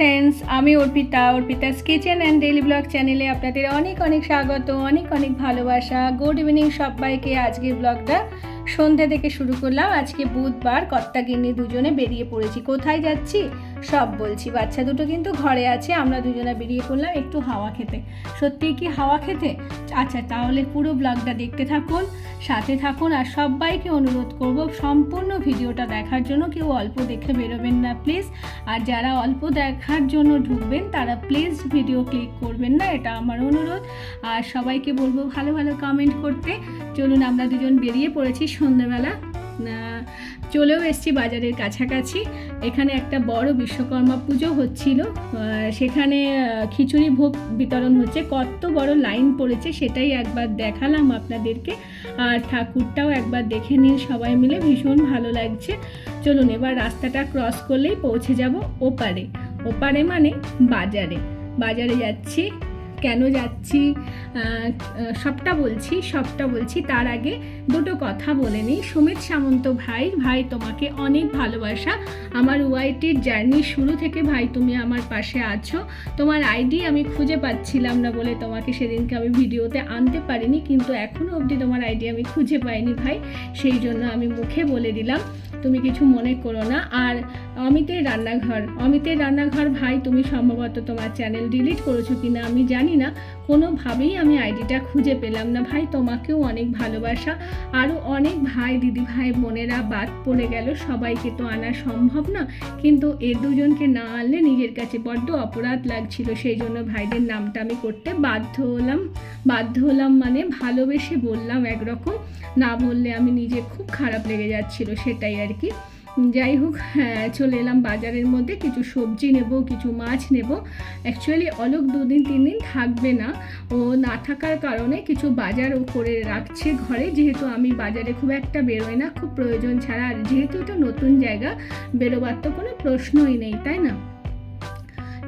Friends আমি Arpita Arpita's kitchen and daily blog চ্যানেলে আপনাদের অনেক অনেক স্বাগত, অনেক অনেক ভালোবাসা। গুড ইভিনিং সবাইকে। আজকের ব্লগটা সন্ধ্যা থেকে শুরু করলাম। আজকে বুধবার কর্তাগিন্নি দুজনে বেরিয়ে পড়েছি। কোথায় যাচ্ছি? সব বলছি, বাচ্চা দুটো কিন্তু ঘরে আছে, আমরা দুজনে বেরিয়ে পড়লাম একটু হাওয়া খেতে। সত্যিই কি হাওয়া খেতে? আচ্ছা তাহলে পুরো ব্লগটা দেখতে থাকুন, সাথে থাকুন, আর সবাইকে অনুরোধ করব সম্পূর্ণ ভিডিওটা দেখার জন্য কেউ অল্প দেখে বেরোবেন না প্লিজ আর যারা অল্প দেখার জন্য ঢুকবেন, তারা প্লিজ ভিডিও ক্লিক করবেন না, এটা আমার অনুরোধ। আর সবাইকে বলব ভালো ভালো কমেন্ট করতে। চলুন, আমরা দুজন বেরিয়ে পড়েছি সন্ধ্যেবেলা। চলেও এসেছি বাজারের কাছাকাছি। এখানে একটা বড় বিশ্বকর্মা পুজো হচ্ছিল। সেখানে খিচুড়ি ভোগ বিতরণ হচ্ছে। কত বড় লাইন পড়েছে, সেটাই একবার দেখালাম আপনাদেরকে। আর ঠাকুরটাও একবার দেখে নিন সবাই মিলে, ভীষণ ভালো লাগছে। চলুন, এবার রাস্তাটা ক্রস করলেই পৌঁছে যাব ওপারে। ওপারে মানে বাজারে। বাজারে যাচ্ছি। কেন যাচ্ছি সবটা বলছি সবটা বলছি। তার আগে দুটো কথা বলে নিই। সুমিত সামন্ত ভাই ভাই তোমাকে অনেক ভালোবাসা। আমার ওয়াইটির জার্নি শুরু থেকে ভাই তুমি আমার পাশে আছো। তোমার আইডি আমি খুঁজে পাচ্ছিলাম না বলে তোমাকে সেদিনকে আমি ভিডিওতে আনতে পারিনি, কিন্তু এখনও অবধি তোমার আইডি আমি খুঁজে পাইনি ভাই। সেই জন্য আমি মুখে বলে দিলাম। তুমি কিছু মনে করো না। আর অমিতের রান্নাঘর। অমিতের রান্নাঘর, ভাই, তুমি সম্ভবত তোমার চ্যানেল ডিলিট করেছ কি না আমি জানি না। কোনোভাবেই আমি আইডিটা খুঁজে পেলাম না, ভাই। তোমাকেও অনেক ভালোবাসা। আরও অনেক ভাই, দিদি ভাই, বোনেরা বাদ পড়ে গেল। সবাইকে তো আনা সম্ভব না। কিন্তু এ দুজনকে না আনলে নিজের কাছে বড্ড অপরাধ লাগছিল। সেই জন্য ভাইদের নামটা আমি করতে বাধ্য হলাম। বাধ্য হলাম মানে ভালোবেসে বললাম একরকম। না বললে আমি নিজে খুব খারাপ লেগে যাচ্ছিল, সেটাই আর কি। যাই হোক হ্যাঁ চলে এলাম বাজারের মধ্যে। কিছু সবজি নেব, কিছু মাছ নেব। অ্যাকচুয়ালি অলোক দুদিন, তিন দিন থাকবে না। ও না থাকার কারণে কিছু বাজারও করে রাখছে ঘরে। যেহেতু আমি বাজারে খুব একটা বেরোই না, খুব প্রয়োজন ছাড়া। আর যেহেতু এটা নতুন জায়গা, বেরোবার তো কোনো প্রশ্নই নেই, তাই না?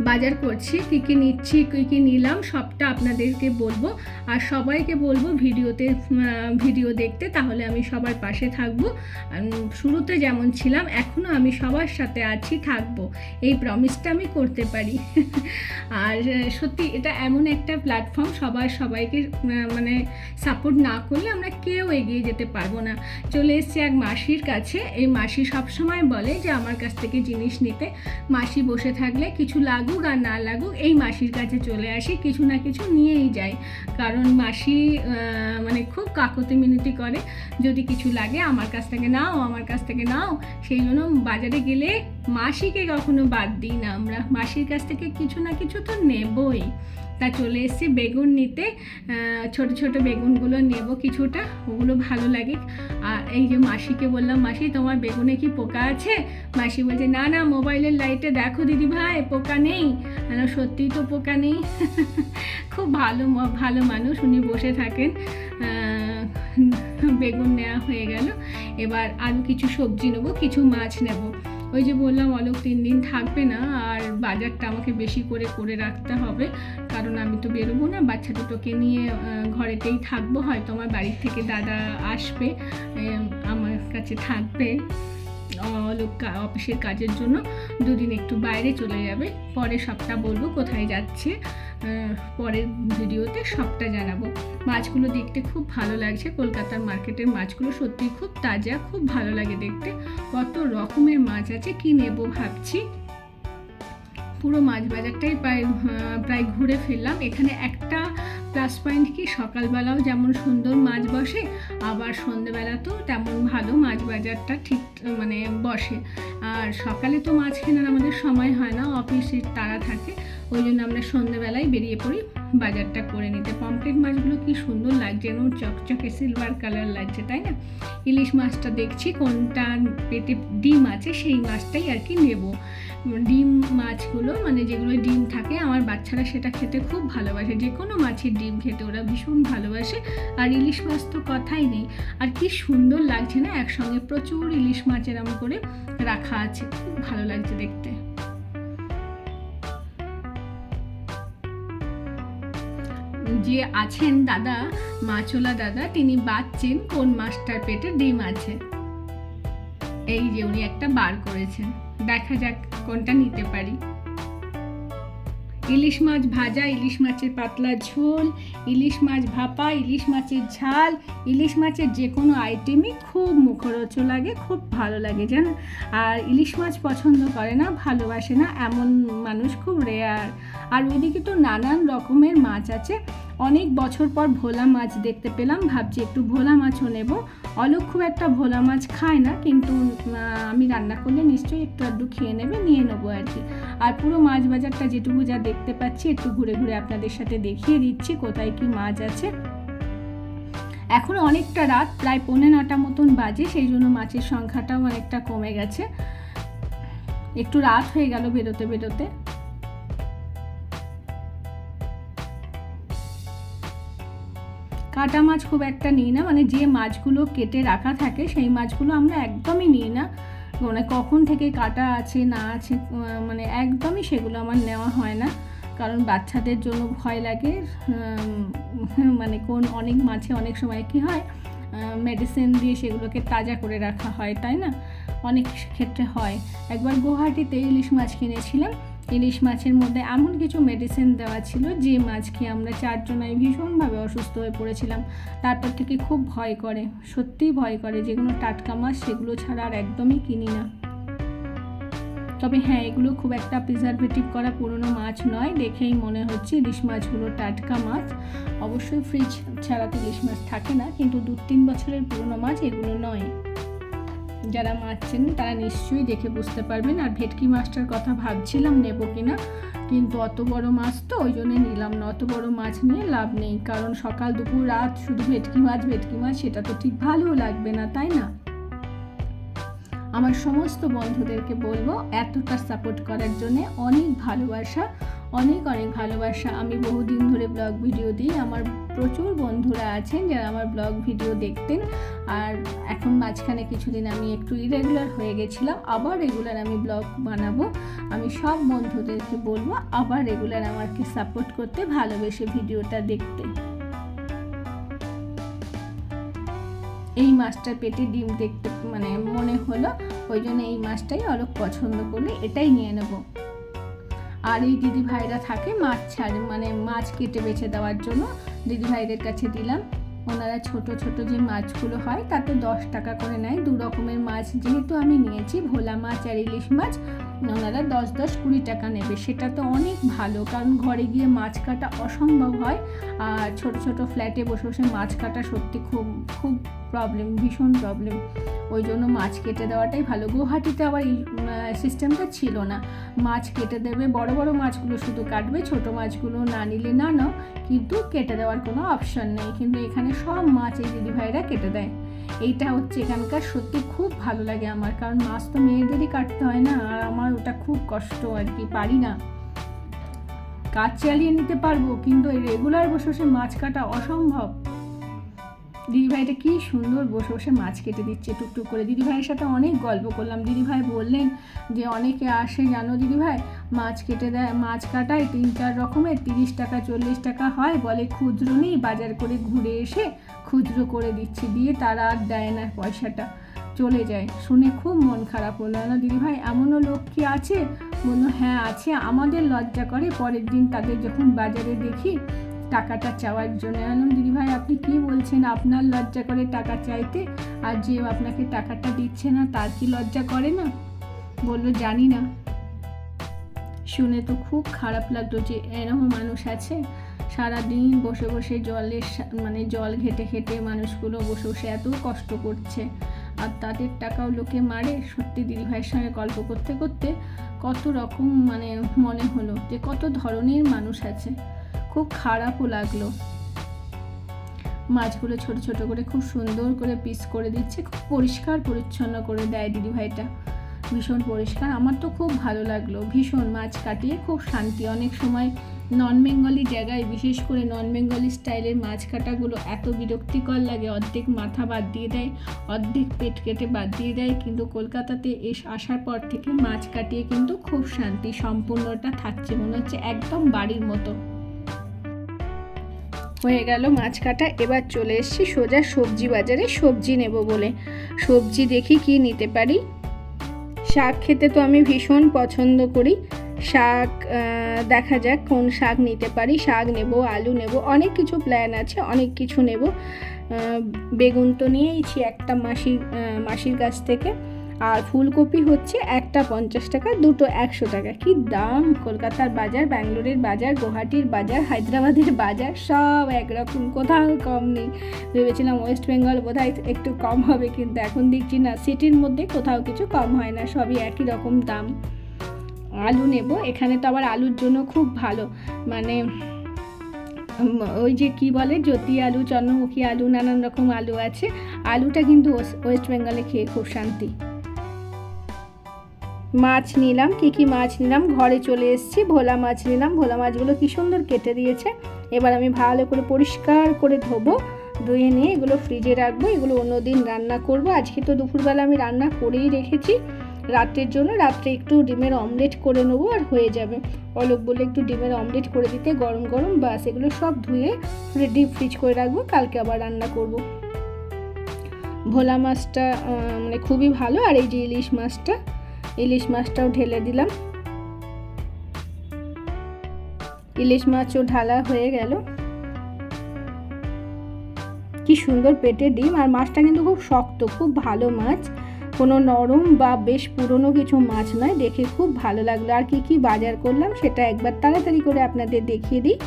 বাজার করছি, কী কী নিচ্ছি, কী কী নিলাম, সবটা আপনাদেরকে বলব। আর সবাইকে বলব ভিডিওতে ভিডিও দেখতে, তাহলে আমি সবার পাশে থাকব। শুরুতে যেমন ছিলাম, এখনও আমি সবার সাথে আছি, থাকব। এই প্রমিসটা আমি করতে পারি। আর সত্যি এটা এমন একটা প্ল্যাটফর্ম সবার সবাইকে মানে সাপোর্ট না করলে আমরা কেউ এগিয়ে যেতে পারব না। চলে এসছি এক মাসির কাছে। এই মাসি সবসময় বলে যে, আমার কাছ থেকে জিনিস নিতে। মাসি বসে থাকলে কিছু লাগুক আর না লাগুক, এই মাসির কাছে চলে আসে, কিছু না কিছু নিয়েই যায় কারণ মাসি মানে খুব কাকতি মিনতি করে, যদি কিছু লাগে আমার কাছ থেকে নাও, আমার কাছ থেকে নাও। সেই জন্য বাজারে গেলে মাসিকে কখনো বাদ দিই না আমরা। মাসির কাছ থেকে কিছু না কিছু তো নেবই। তা চলে এসেছি বেগুন নিতে। ছোট ছোট বেগুনগুলো নেব কিছুটা, ওগুলো ভালো লাগে। আর এই যে মাসিকে বললাম, মাসি, তোমার বেগুনে কি পোকা আছে? মাসি বলছে, না না, মোবাইলের লাইটে দেখো দিদি ভাই পোকা নেই। সত্যিই তো পোকা নেই। খুব ভালো ভালো মানুষ, উনি বসে থাকেন। বেগুন নেওয়া হয়ে গেল। এবার আরও কিছু সবজি নেব, কিছু মাছ নেব। ওই যে বললাম, অলোক তিন দিন থাকবে না, আর বাজারটা আমাকে বেশি করে করে রাখতে হবে। কারণ আমি তো বেরোবো না, বাচ্চা দুটোকে নিয়ে ঘরেতেই থাকব। হয়তো আমার বাড়ির থেকে দাদা আসবে আমার কাছে থাকবে। অলোক কা- অফিসের কাজের জন্য দুদিন একটু বাইরে চলে যাবে। পরে সবটা বলব কোথায় যাচ্ছে পরের ভিডিওতে সবটা জানাব। মাছগুলো দেখতে খুব ভালো লাগছে। কলকাতার মার্কেটের মাছগুলো সত্যি খুব তাজা, খুব ভালো লাগে দেখতে। কত রকমের মাছ আছে, কি নেব ভাবছি। পুরো মাছ বাজারটাই প্রায় প্রায় ঘুরে ফেললাম। এখানে একটা প্লাস পয়েন্ট কি, সকালবেলাও যেমন সুন্দর মাছ বসে, আবার সন্ধেবেলা তো তেমন ভালো মাছ বাজারটা ঠিক মানে বসে। আর সকালে তো মাছ কেনার আমাদের সময় হয় না অফিসের তারা থাকে, ওই জন্য আমরা সন্ধেবেলায় বেরিয়ে পড়ি, বাজারটা করে নিতে। পমফ্রেট মাছগুলো কি সুন্দর লাগছে, যেন চকচকে সিলভার কালার লাগছে, তাই না? ইলিশ মাছটা দেখছি, কোনটা পেটে ডিম আছে, সেই মাছটাই আর কি নেব। ডিম মাছগুলো মানে যেগুলো ডিম থাকে, আমার বাচ্চারা সেটা খেতে খুব ভালোবাসে। যে কোনো মাছের ডিম খেতে ওরা ভীষণ ভালোবাসে, আর ইলিশ মাছ তো কথাই নেই। আর কি সুন্দর লাগছে না, একসঙ্গে প্রচুর ইলিশ মাছ এরম করে রাখা আছে। খুব ভালো লাগছে দেখতে। যে আছেন দাদা, মাছওয়ালা দাদা, তিনি বাচ্চেন কোন মাছটার পেটে ডিম আছে। এই যে উনি একটা বার করেছেন। দেখা যাক কোনটা নিতে পারি। ইলিশ মাছ ভাজা, ইলিশ মাছের পাতলা ঝোল, ইলিশ মাছ ভাপা, ইলিশ মাছের ঝাল, ইলিশ মাছের যে কোনো আইটেমই খুব মুখরোচ লাগে, খুব ভালো লাগে, জানো? আর ইলিশ মাছ পছন্দ করে না, ভালোবাসে না, এমন মানুষ খুব রেয়ার আর ওইদিকে তো নানান রকমের মাছ আছে। অনেক বছর পর ভোলা মাছ দেখতে পেলাম, ভাবছি একটু ভোলা মাছও নেব। অলোক খুব একটা ভোলা মাছ খায় না, কিন্তু আমি রান্না করলে নিশ্চয়ই একটু আধটু খেয়ে নেবে, নিয়ে নেব আর কি। আর পুরো মাছ বাজারটা যেটুকু যা দেখতে পাচ্ছি, একটু ঘুরে ঘুরে আপনাদের সাথে দেখিয়ে দিচ্ছি কোথায় কি মাছ আছে। এখন অনেকটা রাত, প্রায় পৌনে নটা মতন বাজে, সেই জন্য মাছের সংখ্যাটাও অনেকটা কমে গেছে। একটু রাত হয়ে গেল বেরোতে বেরোতে। কাটা মাছ খুব একটা নিই না মানে যে মাছগুলো কেটে রাখা থাকে সেই মাছগুলো আমরা একদমই নিই না। মানে কখন থেকে কাটা আছে, না আছে মানে একদমই সেগুলো আমার নেওয়া হয় না। কারণ বাচ্চাদের জন্য ভয় লাগে মানে কোন অনেক মাছে অনেক সময় কি হয় মেডিসিন দিয়ে সেগুলোকে তাজা করে রাখা হয়, তাই না? অনেক ক্ষেত্রে হয়। একবার গুয়াহাটিতে ইলিশ মাছ কিনেছিলাম ইলিশ মাছের মধ্যে এমন কিছু মেডিসিন দেওয়া ছিল যে মাছ খেয়ে আমরা চারজনাই ভীষণভাবে অসুস্থ হয়ে পড়েছিলাম। তারপর থেকে খুব ভয় করে, সত্যিই ভয় করে যেগুলো টাটকা মাছ সেগুলো ছাড়া আর একদমই কিনি না। তবে হ্যাঁ এগুলো খুব একটা প্রিজারভেটিভ করা পুরনো মাছ নয়, দেখেই মনে হচ্ছে ইলিশ মাছগুলো টাটকা মাছ। অবশ্যই ফ্রিজ ছাড়া তো ইলিশ মাছ থাকে না, কিন্তু দু তিন বছরের পুরনো মাছ এগুলো নয়। যারা মাছ চেনেন, তারা নিশ্চয়ই দেখে বুঝতে পারবেন আর ভেটকি মাছটার কথা ভাবছিলাম নেব কিনা। কিন্তু অত বড় মাছ তো ওই জন্যে নিলাম না, অত বড় মাছ নিয়ে লাভ নেই। কারণ সকাল, দুপুর, রাত শুধু ভেটকি মাছ ভেটকি মাছ, সেটা তো ঠিক ভালোও লাগবে না, তাই না? আমার সমস্ত বন্ধুদেরকে বলব, এতটা সাপোর্ট করার জন্য অনেক ভালোবাসা। অনেক অনেক ভালোবাসা। আমি বহুদিন ধরে ব্লগ ভিডিও দিই। আমার প্রচুর বন্ধুরা আছেন যারা আমার ব্লগ ভিডিও দেখতেন। আর এখন মাঝখানে কিছুদিন আমি একটু ইরেগুলার হয়ে গেছিলাম। আবার রেগুলার আমি ব্লগ বানাবো। আমি সব বন্ধুদেরকে বলব, আবার রেগুলার আমাকে সাপোর্ট করতে ভালোবেসে ভিডিওটা দেখতে। এই মাছটার পেটে ডিম দেখতে মানে মনে হলো, ওই জন্য এই মাছটাই অলোক পছন্দ করলে এটাই নিয়ে নেব। আর এই দিদি ভাইরা থাকে মাছ ছাড়ে মানে মাছ কেটে বেছে দেওয়ার জন্য দিদি ভাইদের কাছে দিলাম। ওনারা ছোট ছোট যে মাছগুলো হয়, তাতে দশ টাকা করে নেয়। দু রকমের মাছ যেহেতু আমি নিয়েছি, ভোলা মাছ আর ইলিশ মাছ। ওনারা দশ দশ কুড়ি টাকা নেবে, সেটা তো অনেক ভালো, কারণ ঘরে গিয়ে মাছ কাটা অসম্ভব হয়। আর ছোট ছোট ফ্ল্যাটে বসে বসে মাছ কাটা সত্যি খুব খুব প্রবলেম ভীষণ প্রবলেম ওই জন্য মাছ কেটে দেওয়াটাই ভালো। গুয়াহাটিতে আবার এই সিস্টেমটা ছিল না। মাছ কেটে দেবে, বড় বড় মাছগুলো শুধু কাটবে, ছোট মাছগুলো না নিলে না নাও, কিন্তু কেটে দেওয়ার কোনো অপশান নেই। কিন্তু এখানে সব মাছ এই দিদিভাইরা কেটে দেয়। এইটা হচ্ছে এখানকার সত্যি খুব ভালো লাগে আমার, কারণ মাছ তো মেয়েদেরই কাটতে হয় না, আর আমার ওটা খুব কষ্ট আর কি, পারি না। কাজ চালিয়ে নিতে পারব, কিন্তু রেগুলার বসে বসে মাছ কাটা অসম্ভব। দিদিভাইটা কি সুন্দর বসে বসে মাছ কেটে দিচ্ছে টুকটুক করে। দিদিভাইয়ের সাথে অনেক গল্প করলাম। দিদিভাই বললেন যে, অনেকে আসে, জানো দিদিভাই মাছ কেটে দেয়, মাছ কাটায় তিন চার রকমের, তিরিশ টাকা, চল্লিশ টাকা হয়, বলে খুচরো নেই, বাজার করে ঘুরে এসে খুচরো করে দিচ্ছে, দিয়ে তারা আর দেয় না পয়সাটা, চলে যায়। শুনে খুব মন খারাপ হলো। না, দিদিভাই, এমনও লোক কি আছে? বলল হ্যাঁ আছে। আমাদের লজ্জা করে পরের দিন তাদের যখন বাজারে দেখি, টাকাটা চাওয়ার জন্য। আনন্দ, দিদিভাই, আপনি কি বলছেন? আপনার লজ্জা করে টাকা চাইতে, আর যে আপনাকে টাকাটা দিচ্ছে না, তার কি লজ্জা করে না? বলল, জানি না। শুনে তো খুব খারাপ লাগল যে এরকম মানুষ আছে। সারাদিন বসে বসে জলের মানে জল ঘেটে ঘেটে মানুষগুলো বসে বসে এত কষ্ট করছে। আর তাদের টাকাও লোকে মারে। সত্যি দিদিভাইয়ের সঙ্গে গল্প করতে করতে কত রকম মানে মনে হলো যে কত ধরনের মানুষ আছে। খুব খারাপও লাগল। মাছগুলো ছোট ছোট করে খুব সুন্দর করে পিস করে দিচ্ছে। খুব পরিষ্কার পরিচ্ছন্ন করে দেয় দিদিভাইটা ভীষণ পরিষ্কার। আমার তো খুব ভালো লাগল। ভীষণ মাছ কাটিয়ে খুব শান্তি। অনেক সময় নন বেঙ্গলি জায়গায়, বিশেষ করে নন বেঙ্গলি স্টাইলের মাছ কাটাগুলো এত বিরক্তিকর লাগে। অর্ধেক মাথা বাদ দিয়ে দেয়, অর্ধেক পেট কেটে বাদ দিয়ে দেয়। কিন্তু কলকাতাতে এস, আসার পর থেকে মাছ কাটিয়ে কিন্তু খুব শান্তি, সম্পূর্ণটা থাকছে মনে হচ্ছে একদম বাড়ির মতো। হয়ে গেল মাছ কাটা। এবার চলে এসেছি সোজা সবজি বাজারে। সবজি নেব বলে। সবজি দেখি কি নিতে পারি। শাক খেতে তো আমি ভীষণ পছন্দ করি। শাক দেখা যাক কোন শাক নিতে পারি। শাক নেব, আলু নেব, অনেক কিছু প্ল্যান আছে, অনেক কিছু নেব। বেগুন তো নিয়েইছি একটা মাসির মাসির কাছ থেকে। আর ফুলকপি হচ্ছে একটা পঞ্চাশ টাকা, দুটো একশো টাকা। কি দাম? কলকাতার বাজার, ব্যাঙ্গালোরের বাজার, গুয়াহাটির বাজার, হায়দ্রাবাদের বাজার, সব একরকম, কোথাও কম নেই। ভেবেছিলাম ওয়েস্ট বেঙ্গল বোধহয় একটু কম হবে, কিন্তু এখন দেখছি না, সিটির মধ্যে কোথাও কিছু কম হয় না, সবই একই রকম দাম। আলু নেব, এখানে তো আবার আলুর জন্য খুব ভালো মানে ওই যে কি বলে, জ্যোতি আলু, চন্দ্রমুখী আলু, নানান রকম আলু আছে। আলুটা কিন্তু ওয়েস্ট- বেঙ্গলে খেয়ে খুব শান্তি। মাছ নিলাম, কি কি মাছ নিলাম, ঘরে চলে এসেছি, ভোলা মাছ নিলাম, ভোলা মাছগুলো কি সুন্দর কেটে দিয়েছে। এবার আমি ভালো করে পরিষ্কার করে ধোবো, ধুয়ে নিয়ে এগুলো ফ্রিজে রাখব, এগুলো অন্যদিন রান্না করব। আজকে তো দুপুরবেলা আমি রান্না করেই রেখেছি। রাত্রের জন্য রাত্রে একটু ডিমের অমলেট করে নেব আর হয়ে যাবে। অলোক বলে একটু ডিমের অমলেট করে দিতে, গরম গরম বাস এগুলো সব ধুয়ে ডিপ ফ্রিজ করে রাখব, কালকে আবার রান্না করব। ভোলা মাছটা মানে খুবই ভালো, আর এই যে ইলিশ মাছটা ইলিশ মাছটাও ঢেলে দিলাম। ইলিশ মাছও ঢালা হয়ে গেল। কি সুন্দর পেটে ডিম, আর মাছটা কিন্তু খুব শক্ত, খুব ভালো মাছ। কোনো নরম বা বেশ পুরনো কিছু মাছ নয়, দেখে খুব ভালো লাগল। আর কি কি বাজার করলাম, সেটা একবার তাড়াতাড়ি করে আপনাদের দেখিয়ে দিই।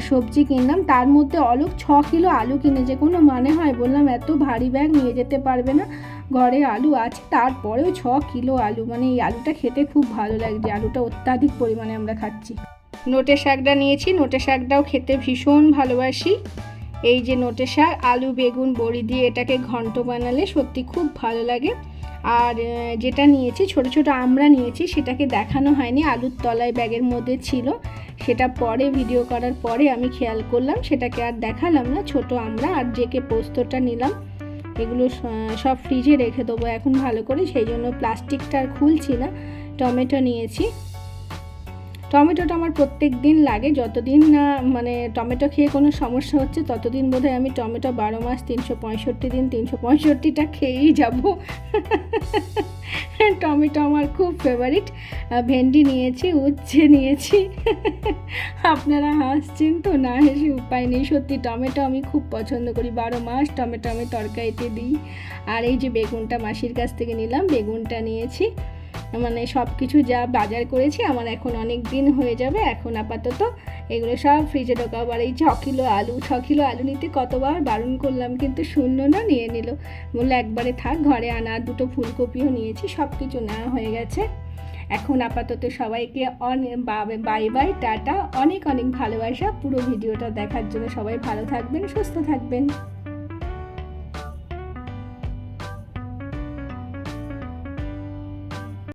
সবজি কিনলাম। তার মধ্যে অলোক ছ কিলো আলু কিনেছে। কোনো মানে হয়? বললাম, এত ভারী ব্যাগ নিয়ে যেতে পারবে না ঘরে আলু আছে। তারপরেও ছ কিলো আলু। মানে এই আলুটা খেতে খুব ভালো লাগছে আলুটা অত্যাধিক পরিমাণে আমরা খাচ্ছি। নোটে শাকটা নিয়েছি। নোটে শাকটাও খেতে ভীষণ ভালোবাসি। এই যে নোটে শাক, আলু, বেগুন, বড়ি দিয়ে এটাকে ঘন্ট বানালে সত্যি খুব ভালো লাগে। আর যেটা নিয়েছি, ছোট ছোট আমরা নিয়েছি, সেটাকে দেখানো হয়নি, আলুর তলায় ব্যাগের মধ্যে ছিল। সেটা পরে ভিডিও করার পরে আমি খেয়াল করলাম, সেটাকে আর দেখালাম না, ছোট আমরা আর জেকে পোস্তটা নিলাম, এগুলো সব ফ্রিজে রেখে দেবো এখন ভালো করে। সেই জন্য প্লাস্টিকটা আর খুলছি না, টমেটো নিয়েছি। টমেটোটা আমার প্রত্যেক দিন লাগে, যতদিন না মানে টমেটো খেয়ে কোনো সমস্যা হচ্ছে, ততদিন বোধহয় আমি টমেটো বারো মাস, তিনশো পঁয়ষট্টি দিন, তিনশো পঁয়ষট্টিটা খেয়েই যাব। টমেটো আমার খুব ফেভারিট ভেন্ডি নিয়েছি, উচ্ছে নিয়েছি। আপনারা হাসছেন তো, না হেসে উপায় নেই, সত্যি টমেটো আমি খুব পছন্দ করি, বারো মাস টমেটো আমি তরকারিতে দিই। আর এই যে বেগুনটা মাসির কাছ থেকে নিলাম, বেগুনটা নিয়েছি। মানে সব কিছু যা বাজার করেছি, আমার এখন অনেক দিন হয়ে যাবে। এখন আপাতত এগুলো সব ফ্রিজে ঢোকাবো। এই ছ কিলো আলু, ছ কিলো আলু নিতে কতবার বারণ করলাম, কিন্তু শূন্য না, নিয়ে নিল। বলল, একবারে থাক, ঘরে আনা দুটো ফুলকপিও নিয়েছি সব কিছু নেওয়া হয়ে গেছে। এখন আপাতত সবাইকে অনেক বাই বাই টাটা। অনেক অনেক ভালোবাসা। পুরো ভিডিওটা দেখার জন্য সবাই ভালো থাকবেন, সুস্থ থাকবেন।